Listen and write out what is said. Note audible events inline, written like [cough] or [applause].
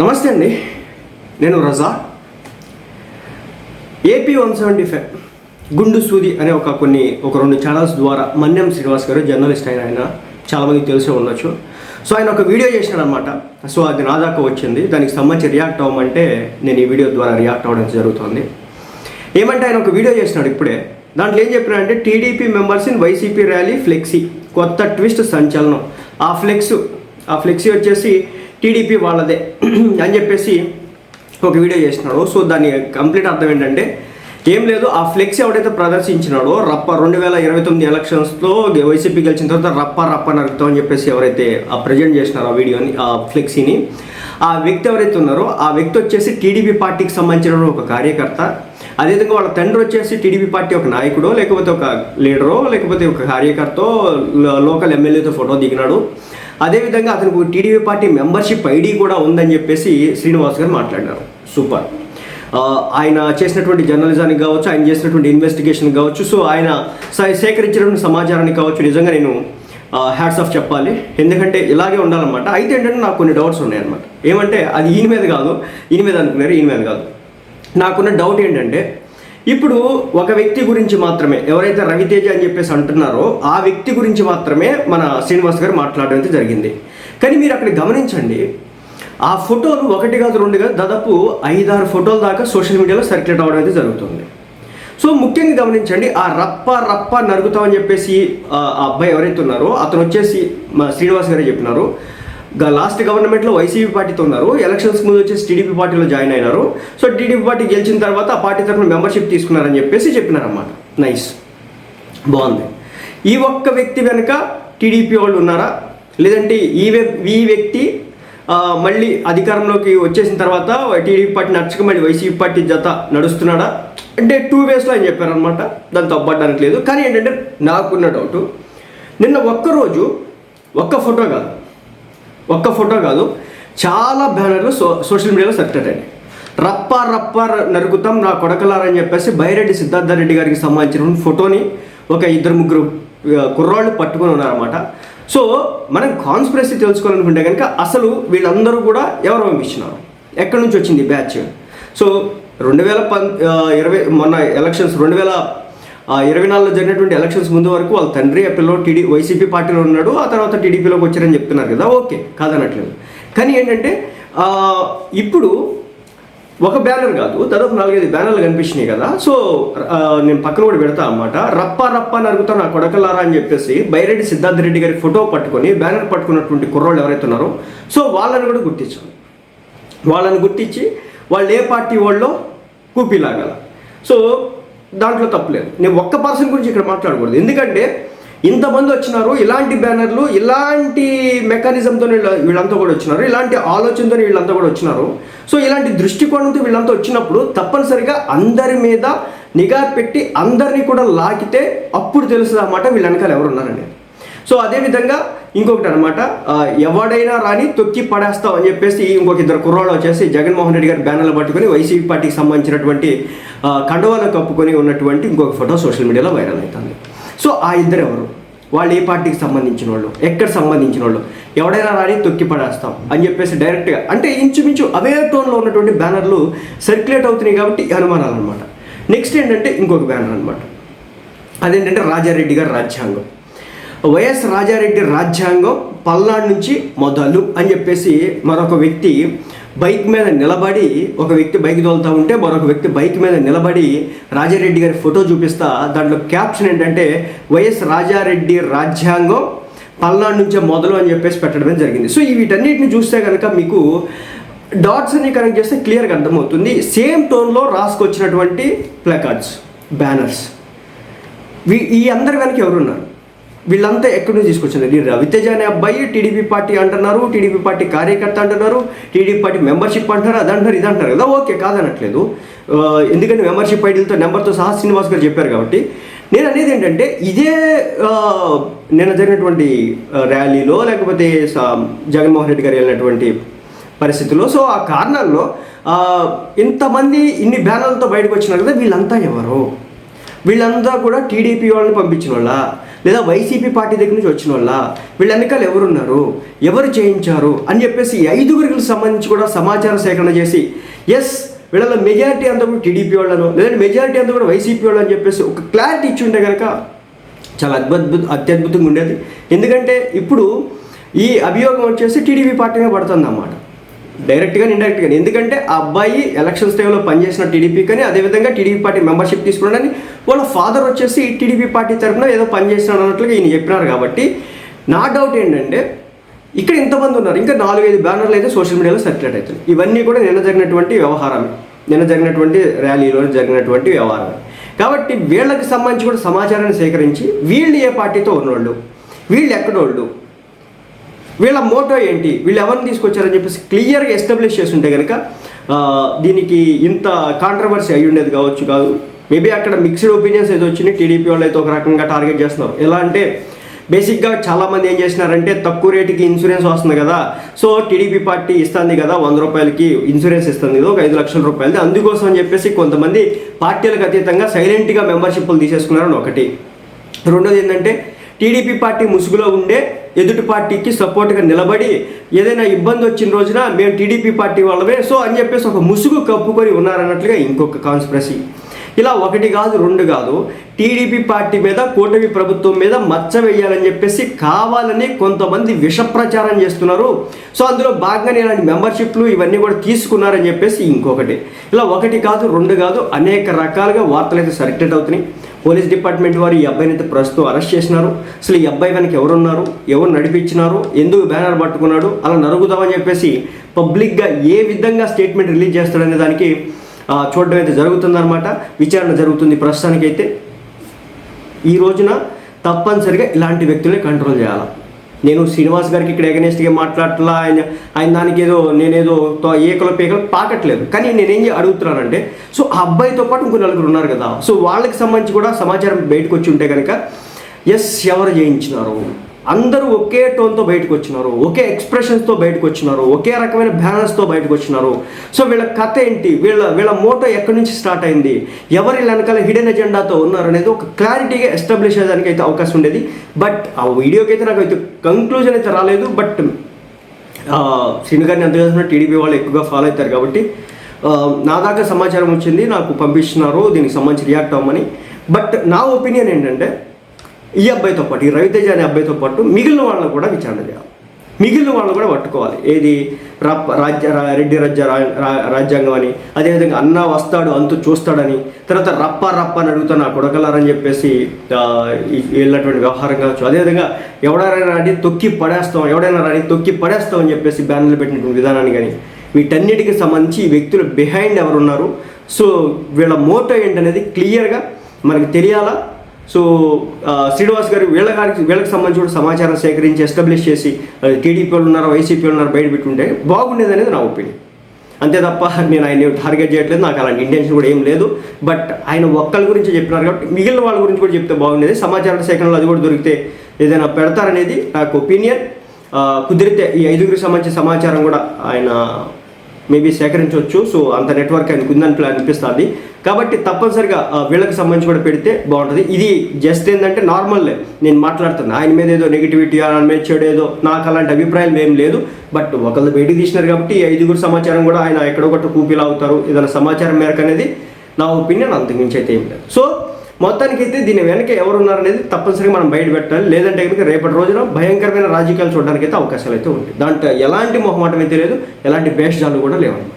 నమస్తే అండి. నేను Raza. AP one seventy five గుండు సూది అనే ఒక కొన్ని ఒక రెండు ఛానల్స్ ద్వారా మన్యం శ్రీనివాస్ గారు జర్నలిస్ట్ అయిన ఆయన చాలామంది తెలిసే ఉండొచ్చు. సో ఆయన ఒక వీడియో చేశాడనమాట సో అది నా దాకా వచ్చింది. దానికి సంబంధించి రియాక్ట్ అవ్వమంటే నేను ఈ వీడియో ద్వారా రియాక్ట్ అవ్వడం జరుగుతుంది. ఏమంటే ఆయన ఒక వీడియో చేసినాడు ఇప్పుడే. దాంట్లో ఏం చెప్పినాడంటే TDP members in YCP rally flexi. కొత్త ట్విస్ట్ సంచలనం. ఆ ఫ్లెక్స్ ఆ ఫ్లెక్సీ వచ్చేసి టీడీపీ వాళ్ళదే [clears throat] అని చెప్పేసి ఒక వీడియో చేసినాడు. సో దాని కంప్లీట్ అర్థం ఏంటంటే ఏం లేదు ఆ ఫ్లెక్స్ ఎవడైతే ప్రదర్శించినాడో రప్ప రెండు వేల ఇరవై తొమ్మిది ఎలక్షన్స్లో వైసీపీ గెలిచిన తర్వాత రప్ప రప్ప నరుకుతాం అని చెప్పేసి ఎవరైతే ఆ ప్రజెంట్ చేసినారో ఆ వీడియోని ఆ ఫ్లెక్సీని ఆ వ్యక్తి ఎవరైతే ఉన్నారో ఆ వ్యక్తి వచ్చేసి టీడీపీ పార్టీకి సంబంధించిన ఒక కార్యకర్త. అదేవిధంగా వాళ్ళ తండ్రి వచ్చేసి టీడీపీ పార్టీ ఒక నాయకుడో లేకపోతే ఒక లీడరో లేకపోతే ఒక కార్యకర్తో లోకల్ ఎమ్మెల్యేతో ఫోటో దిగినాడు. అదేవిధంగా అతనికి టీడీపీ పార్టీ మెంబర్షిప్ ఐడి కూడా ఉందని చెప్పేసి శ్రీనివాస్ గారు మాట్లాడినారు. సూపర్. ఆయన చేసినటువంటి జర్నలిజానికి కావచ్చు ఆయన చేసినటువంటి ఇన్వెస్టిగేషన్ కావచ్చు సో ఆయన స- సేకరించినటువంటి సమాచారానికి కావచ్చు నిజంగా నేను హ్యాట్స్ ఆఫ్ చెప్పాలి. ఎందుకంటే ఇలాగే ఉండాలన్నమాట. అయితే ఏంటంటే నాకు కొన్ని డౌట్స్ ఉన్నాయన్నమాట. ఏమంటే అది ఈయన మీద కాదు ఈయన మీద అనుకున్నారు ఈయన మీద కాదు. నాకున్న డౌట్ ఏంటంటే ఇప్పుడు ఒక వ్యక్తి గురించి మాత్రమే ఎవరైతే రవితేజ అని చెప్పేసి అంటున్నారో ఆ వ్యక్తి గురించి మాత్రమే మన శ్రీనివాస్ గారు మాట్లాడడం అయితే జరిగింది. కానీ మీరు అక్కడ గమనించండి ఆ ఫోటోలు ఒకటి కాదు రెండు కాదు దాదాపు ఐదారు ఫోటోల దాకా సోషల్ మీడియాలో సర్క్యులేట్ అవ్వడం అయితే జరుగుతుంది. సో ముఖ్యంగా గమనించండి ఆ రప్ప రప్ప నరుగుతామని చెప్పేసి ఆ అబ్బాయి ఎవరైతే ఉన్నారో అతను వచ్చేసి మా శ్రీనివాస్ గారే చెప్పినారు. లాస్ట్ గవర్నమెంట్లో వైసీపీ పార్టీతో ఉన్నారు. ఎలక్షన్స్ ముందు వచ్చేసి టీడీపీ పార్టీలో జాయిన్ అయినారు. సో టీడీపీ పార్టీ గెలిచిన తర్వాత ఆ పార్టీ తరఫున మెంబర్షిప్ తీసుకున్నారని చెప్పేసి చెప్పినారన్నమాట. నైస్ బాగుంది. ఈ ఒక్క వ్యక్తి వెనుక టీడీపీ వాళ్ళు ఉన్నారా? లేదంటే ఈ ఈ వ్యక్తి మళ్ళీ అధికారంలోకి వచ్చేసిన తర్వాత టీడీపీ పార్టీ నచ్చక మళ్ళీ వైసీపీ పార్టీ జత నడుస్తున్నాడా? అంటే టూ వేస్లో అని చెప్పారనమాట దాన్ని తప్పడానికి లేదు. కానీ ఏంటంటే నాకున్న డౌట్ నిన్న ఒక్కరోజు ఒక్క ఫోటో కాదు ఒక్క ఫోటో కాదు చాలా బ్యానర్లు సో సోషల్ మీడియాలో సర్క్యులేట్ అయినాయి. రప్ప రప్ప నరుకుతాం నా కొడకలారని చెప్పేసి బైరెడ్డి సిద్ధార్థ రెడ్డి గారికి సంబంధించిన ఫోటోని ఒక ఇద్దరు ముగ్గురు కుర్రాళ్ళు పట్టుకొని ఉన్నారన్నమాట. సో మనం కాన్స్పిరసీ తెలుసుకోవాలనుకుంటే కనుక అసలు వీళ్ళందరూ కూడా ఎవరు పంపించినారు? ఎక్కడి నుంచి వచ్చింది బ్యాచ్? సో రెండు వేల పన్ ఇరవై మొన్న ఎలక్షన్స్ రెండు వేల ఇరవై నాలుగులో జరిగినటువంటి ఎలక్షన్స్ ముందు వరకు వాళ్ళ తండ్రి ఆ పిల్లలు టీడీ వైసీపీ పార్టీలో ఉన్నాడు ఆ తర్వాత టీడీపీలోకి వచ్చారని చెప్తున్నారు కదా ఓకే కాదనట్లేదు. కానీ ఏంటంటే ఇప్పుడు ఒక బ్యానర్ కాదు దాదాపు నాలుగైదు బ్యానర్లు కనిపించినాయి కదా సో నేను పక్కన కూడా పెడతా అన్నమాట. రప్ప రప్ప నరుగుతా నా కొడకలారా అని చెప్పేసి బైరెడ్డి సిద్ధార్థ రెడ్డి గారి ఫోటో పట్టుకొని బ్యానర్ పట్టుకున్నటువంటి కుర్రోళ్ళు ఎవరైతే ఉన్నారో సో వాళ్ళని కూడా గుర్తించాలి. వాళ్ళని గుర్తించి వాళ్ళు ఏ పార్టీ వాళ్ళో కూపీలాగల. సో దాంట్లో తప్పలేదు. నేను ఒక్క పర్సన్ గురించి ఇక్కడ మాట్లాడకూడదు. ఎందుకంటే ఇంతమంది వచ్చినారు ఇలాంటి బ్యానర్లు ఇలాంటి మెకానిజంతో వీళ్ళంతా కూడా వచ్చినారు ఇలాంటి ఆలోచనతో వీళ్ళంతా కూడా వచ్చినారు. సో ఇలాంటి దృష్టికోణంతో వీళ్ళంతా వచ్చినప్పుడు తప్పనిసరిగా అందరి మీద నిఘా పెట్టి అందరినీ కూడా లాకితే అప్పుడు తెలుస్తుంది అన్నమాట వీళ్ళ వెనకాల ఎవరు ఉన్నారనేది సో అదేవిధంగా ఇంకొకటి అనమాట ఎవడైనా రాని తొక్కి పడేస్తాం అని చెప్పేసి ఇంకొక ఇద్దరు కుర్రాళ్ళు వచ్చేసి జగన్మోహన్ రెడ్డి గారి బ్యానర్లు పట్టుకొని వైసీపీ పార్టీకి సంబంధించినటువంటి ఆ, కప్పుకొని ఉన్నటువంటి ఇంకొక ఫోటో సోషల్ మీడియాలో వైరల్ అవుతుంది. సో ఆ ఇద్దరు ఎవరు? వాళ్ళు ఏ పార్టీకి సంబంధించిన వాళ్ళు? ఎక్కడ సంబంధించిన వాళ్ళు? ఎవడైనా రాని తొక్కి పడేస్తాం అని చెప్పేసి డైరెక్ట్గా అంటే ఇంచుమించు అవే టోన్లో ఉన్నటువంటి బ్యానర్లు సర్క్యులేట్ అవుతున్నాయి కాబట్టి అనుమానాలు అనమాట నెక్స్ట్ ఏంటంటే ఇంకొక బ్యానర్ అనమాట అదేంటంటే రాజారెడ్డి గారి రాజ్యాంగం. వైఎస్ రాజారెడ్డి రాజ్యాంగం పల్నాడు నుంచి మొదలు అని చెప్పేసి మరొక వ్యక్తి బైక్ మీద నిలబడి ఒక వ్యక్తి బైక్ తోలుతూ ఉంటే మరొక వ్యక్తి బైక్ మీద నిలబడి రాజారెడ్డి గారి ఫోటో చూపిస్తా. దాంట్లో క్యాప్షన్ ఏంటంటే వైఎస్ రాజారెడ్డి రాజ్యాంగం పల్నాడు నుంచే మొదలు అని చెప్పేసి పెట్టడమే జరిగింది. సో వీటన్నిటిని చూస్తే కనుక మీకు డాట్స్ అన్ని కనెక్ట్ చేస్తే క్లియర్గా అర్థమవుతుంది. సేమ్ టోన్లో రాసుకొచ్చినటువంటి ప్లకార్డ్స్ బ్యానర్స్. వీ ఈ అందరి వెనక ఎవరున్నారు? వీళ్ళంతా ఎక్కడి నుంచి తీసుకొచ్చింది ఈ రవితేజ అనే అబ్బాయి టీడీపీ పార్టీ అంటున్నారు టీడీపీ పార్టీ కార్యకర్త అంటున్నారు టీడీపీ పార్టీ మెంబర్షిప్ అంటారు అది అంటారు ఇది అంటారు కదా? ఓకే కాదనట్లేదు. ఎందుకంటే మెంబర్షిప్ ఐడీలతో నెంబర్తో సహా శ్రీనివాస్ గారు చెప్పారు కాబట్టి. నేను అనేది ఏంటంటే ఇదే నిన్న జరిగినటువంటి ర్యాలీలో లేకపోతే స- జగన్మోహన్ రెడ్డి గారు వెళ్ళినటువంటి పరిస్థితుల్లో సో ఆ కారణాల్లో ఇంతమంది ఇన్ని బ్యానర్లతో బయటకు వచ్చినారు కదా వీళ్ళంతా ఎవరు? వీళ్ళంతా కూడా టీడీపీ వాళ్ళని పంపించిన వాళ్ళ? లేదా వైసీపీ పార్టీ దగ్గర నుంచి వచ్చిన వాళ్ళ వీళ్ళ వెనకాల ఎవరున్నారు? ఎవరు చేయించారు అని చెప్పేసి ఐదుగురికి సంబంధించి కూడా సమాచార సేకరణ చేసి ఎస్ వీళ్ళలో మెజారిటీ అంతా కూడా టీడీపీ వాళ్ళను లేదంటే మెజారిటీ అంతా కూడా వైసీపీ వాళ్ళు అని చెప్పేసి ఒక క్లారిటీ ఇచ్చి ఉంటే కనుక చాలా అద్భుత అత్యద్భుతంగా ఉండేది. ఎందుకంటే ఇప్పుడు ఈ అభియోగం వచ్చేసి టీడీపీ పార్టీనే పడుతుంది అన్నమాట డైరెక్ట్గా ఇండైరెక్ట్గా ఎందుకంటే ఆ అబ్బాయి ఎలక్షన్స్ టైంలో పనిచేసిన టీడీపీ కానీ అదేవిధంగా టీడీపీ పార్టీ మెంబర్షిప్ తీసుకోవడానికి వాళ్ళ ఫాదర్ వచ్చేసి టీడీపీ పార్టీ తరఫున ఏదో పనిచేస్తున్నాడు అన్నట్లుగా ఈయన చెప్పినారు కాబట్టి నా డౌట్ ఏంటంటే ఇక్కడ ఇంతమంది ఉన్నారు ఇంకా నాలుగైదు బ్యానర్లు అయితే సోషల్ మీడియాలో సర్క్యులేట్ అవుతుంది ఇవన్నీ కూడా నిన్న జరిగినటువంటి వ్యవహారమే. నిన్న జరిగినటువంటి ర్యాలీలో జరిగినటువంటి వ్యవహారమే. కాబట్టి వీళ్ళకి సంబంధించి కూడా సమాచారాన్ని సేకరించి వీళ్ళు ఏ పార్టీతో ఉన్నోళ్ళు వీళ్ళు ఎక్కడోళ్ళు వీళ్ళ మోటో ఏంటి వీళ్ళు ఎవరిని తీసుకొచ్చారని చెప్పేసి క్లియర్గా ఎస్టాబ్లిష్ చేసి ఉంటే కనుక దీనికి ఇంత కాంట్రవర్సీ అయి ఉండేది కావచ్చు కాదు. మేబీ అక్కడ మిక్స్డ్ ఒపీనియన్స్ ఏదో వచ్చినాయి టీడీపీ వాళ్ళు అయితే ఒక రకంగా టార్గెట్ చేస్తున్నారు. ఎలా అంటే బేసిక్గా చాలామంది ఏం చేసినారంటే తక్కువ రేటుకి ఇన్సూరెన్స్ వస్తుంది కదా సో టీడీపీ పార్టీ ఇస్తుంది కదా వంద రూపాయలకి ఇన్సూరెన్స్ ఇస్తుంది ఒక ఐదు లక్షల రూపాయలది. అందుకోసం అని చెప్పేసి కొంతమంది పార్టీలకు అతీతంగా సైలెంట్గా మెంబర్షిప్లు తీసేసుకున్నారని ఒకటి. రెండోది ఏంటంటే టీడీపీ పార్టీ ముసుగులో ఉండే ఎదుటి పార్టీకి సపోర్ట్గా నిలబడి ఏదైనా ఇబ్బంది వచ్చిన రోజున మేము టీడీపీ పార్టీ వాళ్ళమే. సో అని చెప్పేసి ఒక ముసుగు కప్పుకొని ఉన్నారన్నట్లుగా ఇంకొక కాన్స్పిరసీ ఇలా ఒకటి కాదు రెండు కాదు. టీడీపీ పార్టీ మీద కూటమి ప్రభుత్వం మీద మచ్చ వేయాలని చెప్పేసి కావాలని కొంతమంది విష ప్రచారం చేస్తున్నారు. సో అందులో భాగంగానే ఇలాంటి మెంబర్షిప్లు ఇవన్నీ కూడా తీసుకున్నారని చెప్పేసి ఇంకొకటి. ఇలా ఒకటి కాదు రెండు కాదు అనేక రకాలుగా వార్తలు అయితే సర్క్యులేట్ అవుతున్నాయి. పోలీస్ డిపార్ట్మెంట్ వారు ఈ అబ్బాయిని అయితే ప్రస్తుతం అరెస్ట్ చేసినారు. అసలు ఈ అబ్బాయి వెనక ఎవరున్నారు? ఎవరు నడిపించినారు? ఎందుకు బ్యానర్ పట్టుకున్నాడు? అలా నరుగుదామని చెప్పేసి పబ్లిక్గా ఏ విధంగా స్టేట్మెంట్ రిలీజ్ చేస్తాడనే దానికి చూడడం అయితే జరుగుతుందన్నమాట. విచారణ జరుగుతుంది ప్రస్తుతానికైతే. ఈ రోజున తప్పనిసరిగా ఇలాంటి వ్యక్తులే కంట్రోల్ చేయాలి. నేను శ్రీనివాస్ గారికి ఇక్కడ ఎగనెస్ట్గా మాట్లాడట్లా ఆయన ఆయన దానికి ఏదో నేనేదో ఏకల పేకలు పాకట్లేదు. కానీ నేనేం అడుగుతున్నానంటే సో ఆ అబ్బాయితో పాటు ఇంకో నలుగురు ఉన్నారు కదా. సో వాళ్ళకి సంబంధించి కూడా సమాచారం బయటకు వచ్చి ఉంటే కనుక ఎస్ ఎవరు చేయించినారు? అందరూ ఒకే టోన్తో బయటకు వచ్చినారు ఒకే ఎక్స్ప్రెషన్స్తో బయటకు వచ్చినారు ఒకే రకమైన బ్యానర్స్తో బయటకు వచ్చినారు. సో వీళ్ళ కథ ఏంటి? వీళ్ళ వీళ్ళ మోటో ఎక్కడి నుంచి స్టార్ట్ అయింది? ఎవరి వెనకాల హిడెన్ ఎజెండాతో ఉన్నారు అనేది ఒక క్లారిటీగా ఎస్టాబ్లిష్ అయ్యేదానికి అయితే అవకాశం ఉండేది. బట్ ఆ వీడియోకి అయితే నాకు అయితే కంక్లూజన్ అయితే రాలేదు. బట్ ఆ, శ్రీను గారిని ఎంత టీడీపీ వాళ్ళు ఎక్కువగా ఫాలో అవుతారు కాబట్టి నా దాకా సమాచారం వచ్చింది. నాకు పంపిస్తున్నారు. దీనికి సంబంధించి రియాక్ట్ అవ్వమని. బట్ నా ఒపీనియన్ ఏంటంటే ఈ అబ్బాయితో పాటు ఈ రవితేజ అనే అబ్బాయితో పాటు మిగిలిన వాళ్ళని కూడా విచారణ చేయాలి. మిగిలిన వాళ్ళని కూడా పట్టుకోవాలి. ఏది? రాజ్య రెడ్డి రాజ్య రాజ్యాంగం అని అదేవిధంగా అన్న వస్తాడు అంతు చూస్తాడని తర్వాత రప్ప రప్ప అని అడుగుతా నా కొడకలారని చెప్పేసి వెళ్ళినటువంటి వ్యవహారం కావచ్చు. అదేవిధంగా ఎవడైనా రాని తొక్కి పడేస్తాం ఎవడైనా రాని తొక్కి పడేస్తాం అని చెప్పేసి బ్యానర్లు పెట్టినటువంటి విధానాన్ని కానీ వీటన్నిటికి సంబంధించి ఈ వ్యక్తుల బిహైండ్ ఎవరున్నారు? సో వీళ్ళ మోటో ఏంటనేది క్లియర్గా మనకి తెలియాలా? సో శ్రీనివాస్ గారు వీళ్ళ గారికి వీళ్ళకి సంబంధించి కూడా సమాచారం సేకరించి ఎస్టాబ్లిష్ చేసి టీడీపీ వాళ్ళు ఉన్నారు వైసీపీ వాళ్ళు ఉన్నారు బయట పెట్టుంటే బాగుండేది అనేది నా ఒపీనియన్. అంతే తప్ప నేను ఆయన టార్గెట్ చేయట్లేదు నాకు అలాంటి ఇంటెన్షన్ కూడా ఏం లేదు. బట్ ఆయన ఒక్కళ్ళ గురించి చెప్పినారు కాబట్టి మిగిలిన వాళ్ళ గురించి కూడా చెప్తే బాగుండేది. సమాచార సేకరణలో అది కూడా దొరికితే ఏదైనా పెడతారనేది నాకు ఒపీనియన్. కుదిరితే ఈ ఐదుగురికి సంబంధించిన సమాచారం కూడా ఆయన మేబీ సేకరించవచ్చు. సో అంత నెట్వర్క్ ఆయనకు ఉందని అనిపిస్తుంది. కాబట్టి తప్పనిసరిగా వీళ్ళకి సంబంధించి కూడా పెడితే బాగుంటుంది. ఇది జస్ట్ ఏంటంటే నార్మల్లే. నేను మాట్లాడుతున్నా. ఆయన మీద ఏదో నెగిటివిటీ ఆయన మీద చెడు ఏదో నాకు అలాంటి అభిప్రాయం ఏం లేదు. బట్ ఒకళ్ళు బయటికి తీసినారు కాబట్టి ఐదుగురు సమాచారం కూడా ఆయన ఎక్కడో ఒకటి కూపీలు అవుతారు ఏదైనా సమాచారం మేరకు అనేది నా ఒపీనియన్ అంతకుమించి అయితే ఏం లేదు. సో మొత్తానికైతే దీని వెనక ఎవరు ఉన్నారనేది తప్పనిసరిగా మనం బయట పెట్టాలి. లేదంటే కనుక రేపటి రోజున భయంకరమైన రాజకీయాలు చూడడానికి అయితే అవకాశాలు అయితే ఉంటాయి. దాంట్లో ఎలాంటి మొహమాటం అయితే లేదు ఎలాంటి భేషజాలు కూడా లేవన్నమాట